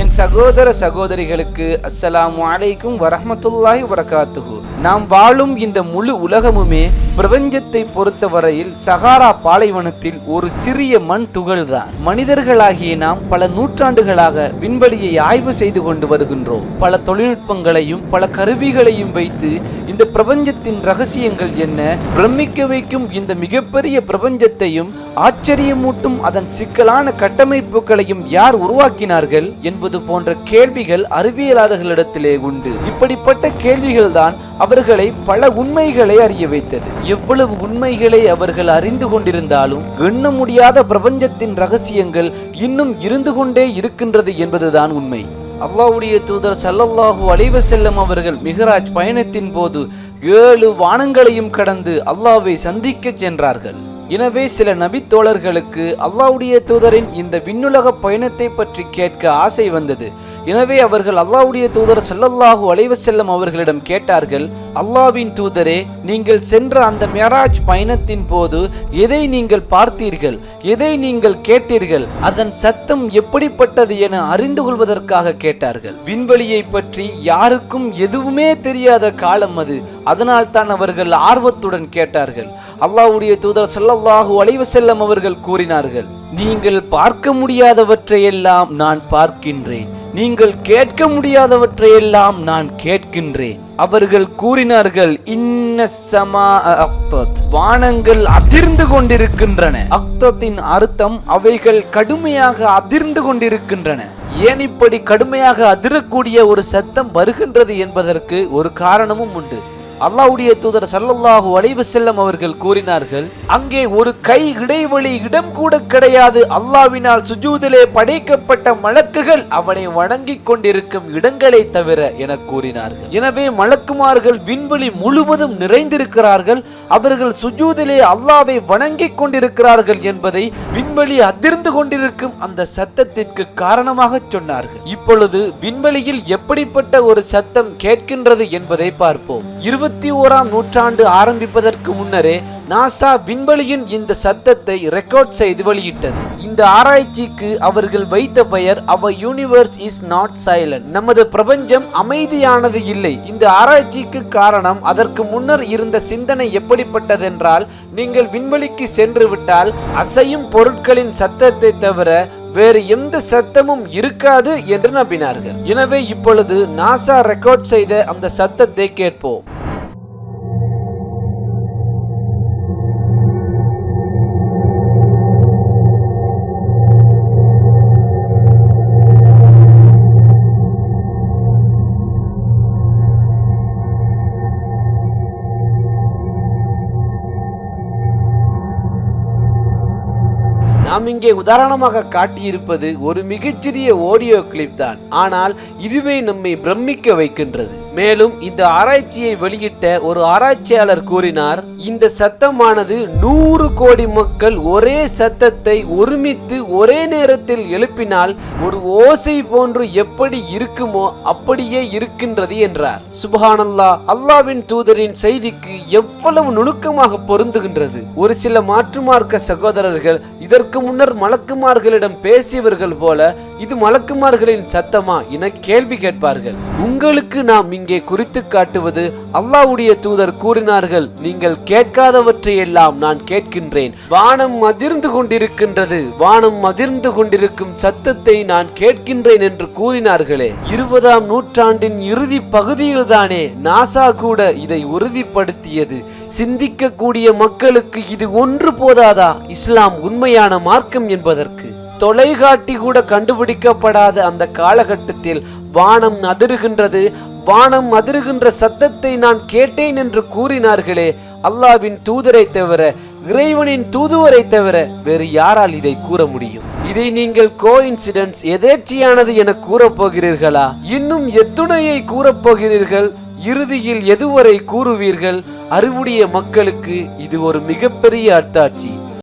என் சகோதர சகோதரிகளுக்கு அஸ்ஸலாமு அலைக்கும் வரஹ்மத்துல்லாஹி வரகாத்துகு நாம் வாழும் இந்த முழு உலகமுமே பிரபஞ்சத்தை பொறுத்தவரையில் சகாரா பாலைவனத்தில் ஒரு சிறிய மண் துகள்தான். மனிதர்களாகிய நாம் பல நூற்றாண்டுகளாக விண்வெளியை ஆய்வு செய்து கொண்டு வருகின்றோம். பல தொழில்நுட்பங்களையும் பல கருவிகளையும் வைத்து இந்த பிரபஞ்சத்தின் ரகசியங்கள் என்ன பிரமிக்க வைக்கும் இந்த மிகப்பெரிய பிரபஞ்சத்தையும் ஆச்சரியமூட்டும் அதன் சிக்கலான கட்டமைப்புகளையும் யார் உருவாக்கினார்கள் என்பது போன்ற கேள்விகள் அறிவியலாளர்களிடத்திலே உண்டு. இப்படிப்பட்ட கேள்விகள் தான் அவர்களை பல உண்மைகளை அறிய வைத்தது. எவ்வளவு உண்மைகளை அவர்கள் அறிந்து கொண்டிருந்தாலும் எண்ண முடியாத பிரபஞ்சத்தின் ரகசியங்கள் இன்னும் இருந்து கொண்டே இருக்கின்றது என்பதுதான் உண்மை. அல்லாவுடைய தூதர் சல்லல்லாஹு அலைவ செல்லம் அவர்கள் மிகராஜ் பயணத்தின் போது ஏழு வானங்களையும் கடந்து அல்லாவை சந்திக்கச் சென்றார்கள். எனவே சில நபித்தோழர்களுக்கு அல்லாவுடைய தூதரின் இந்த விண்ணுலக பயணத்தை பற்றி கேட்க ஆசை வந்தது. எனவே அவர்கள் அல்லாவுடைய தூதர் செல்லல்லாஹு அலைவ செல்லம் அவர்களிடம் கேட்டார்கள் அல்லாஹ்வின் தூதரே நீங்கள் சென்ற அந்த மேராஜ் பயணத்தின் போது எதை நீங்கள் பார்த்தீர்கள்? எதை நீங்கள் கேட்டீர்கள்? அதன் சத்தம் எப்படிப்பட்டது என அறிந்து கொள்வதற்காக கேட்டார்கள். விண்வெளியை பற்றி யாருக்கும் எதுவுமே தெரியாத காலம் அது. அதனால் தான் அவர்கள் ஆர்வத்துடன் கேட்டார்கள். அல்லாஹ்வுடைய தூதர் சல்லல்லாஹு அலைவு செல்லம் அவர்கள் கூறினார்கள் நீங்கள் பார்க்க முடியாதவற்றையெல்லாம் நான் பார்க்கின்றேன். நீங்கள் கேட்க முடியாதவற்றையெல்லாம் நான் கேட்கின்றேன். அவர்கள் கூறினார்கள் இன்ன சமா அக்தத். வானங்கள் அதிர்ந்து கொண்டிருக்கின்றன. அக்தத்தின் அர்த்தம் அவைகள் கடுமையாக அதிர்ந்து கொண்டிருக்கின்றன. ஏன் இப்படி கடுமையாக அதிரக்கூடிய ஒரு சத்தம் வருகின்றது என்பதற்கு ஒரு காரணமும் உண்டு. அல்லாவுடைய தூதர் சல்லல்லாஹு அலைவு செல்லம் அவர்கள் கூறினார்கள் அங்கே ஒரு கை இடைவெளி இடம் கூட கிடையாது. அல்லாஹ்வினால் சுஜூதிலே படைக்கப்பட்ட மலக்குகள் அவனை வணங்கிக் கொண்டிருக்கும் இடங்களை தவிர என கூறினார்கள். எனவே மலக்குமார்கள் விண்வெளி முழுவதும் நிறைந்திருக்கிறார்கள். அவர்கள் சுஜூதிலே அல்லாவை வணங்கிக் கொண்டிருக்கிறார்கள் என்பதை விண்வெளி அதிர்ந்து கொண்டிருக்கும் அந்த சத்தத்திற்கு காரணமாக சொன்னார்கள். இப்பொழுது விண்வெளியில் எப்படிப்பட்ட ஒரு சத்தம் கேட்கின்றது என்பதை பார்ப்போம். இருபத்தி ஓராம் நூற்றாண்டு ஆரம்பிப்பதற்கு முன்னரே நாசா விண்வெளியின் இந்த சத்தத்தை ரெக்கார்ட் செய்து வெளியிட்டது. இந்த ஆராய்ச்சிக்கு அவர்கள் வைத்த பெயர் அவ யூனிவர்ஸ் இஸ் நாட் சைலண்ட் நமது பிரபஞ்சம் அமைதியானது இல்லை. இந்த ஆராய்ச்சிக்கு காரணம் அதற்கு முன்னர் இருந்த சிந்தனை எப்படிப்பட்டதென்றால் நீங்கள் விண்வெளிக்கு சென்று விட்டால் அசையும் பொருட்களின் சத்தத்தை தவிர வேறு எந்த சத்தமும் இருக்காது என்று நம்பினார்கள். எனவே இப்பொழுது நாசா ரெக்கார்ட் செய்த அந்த சத்தத்தை கேட்போம். நாம் இங்கே உதாரணமாக காட்டியிருப்பது ஒரு மிகச்சிறிய ஆடியோ கிளிப் தான். ஆனால் இதுவே நம்மை பிரமிக்க வைக்கின்றது. மேலும் இந்த ஆராய்ச்சியை வெளியிட்ட ஒரு ஆராய்ச்சியாளர் கூறினார் இந்த சத்தமானது நூறு கோடி மக்கள் ஒரே சத்தத்தை ஒருமித்து ஒரே நேரத்தில் எழுப்பினால் ஒரு ஓசை போன்று எப்படி இருக்குமோ அப்படியே இருக்கின்றது என்றார். சுபஹானல்லா அல்லாவின் தூதரின் செய்திக்கு எவ்வளவு நுணுக்கமாக பொருந்துகின்றது. ஒரு சில மாற்றுமார்க்க சகோதரர்கள் இதற்கு முன்னர் மலக்குமார்களிடம் பேசியவர்கள் போல இது மலக்குமார்களின் சத்தமா என கேள்வி கேட்பார்கள். உங்களுக்கு நாம் இங்கு இங்கே குறித்து காட்டுவது அல்லாவுடைய தூதர் கூறினார்கள். நீங்கள் கேட்காதவற்றை எல்லாம் நான் கேட்கின்றேன். வானம் அதிர்ந்து கொண்டிருக்கின்றது. வானம் அதிர்ந்து கொண்டிருக்கும் சத்தத்தை நான் கேட்கின்றேன் என்று கூறினார்களே. இருபதாம் நூற்றாண்டின் இறுதி பகுதியில்தானே நாசா கூட இதை உறுதிப்படுத்தியது. சிந்திக்கக்கூடிய மக்களுக்கு இது ஒன்று போதாதா? இஸ்லாம் உண்மையான மார்க்கம் என்பதற்கு. தொலைகாட்டி கூட கண்டுபிடிக்கப்படாத அந்த காலகட்டத்தில் வானம் அதிருகின்றது வானம் அதிருகின்ற சத்தத்தை நான் கேட்டேன் என்று கூறினார்களே அல்லாவின் தூதரை தவிர இறைவனின் தூதுவரை தவிர வேறு யாரால் இதை கூற முடியும்? இதை நீங்கள் கோ இன்சிடென்ட்ஸ் எதேர்ச்சியானது என கூறப் போகிறீர்களா? இன்னும் எத்துணையை கூறப் போகிறீர்கள்? இறுதியில் எதுவரை கூறுவீர்கள்? அறிவுடைய மக்களுக்கு இது ஒரு மிகப்பெரிய அத்தாட்சி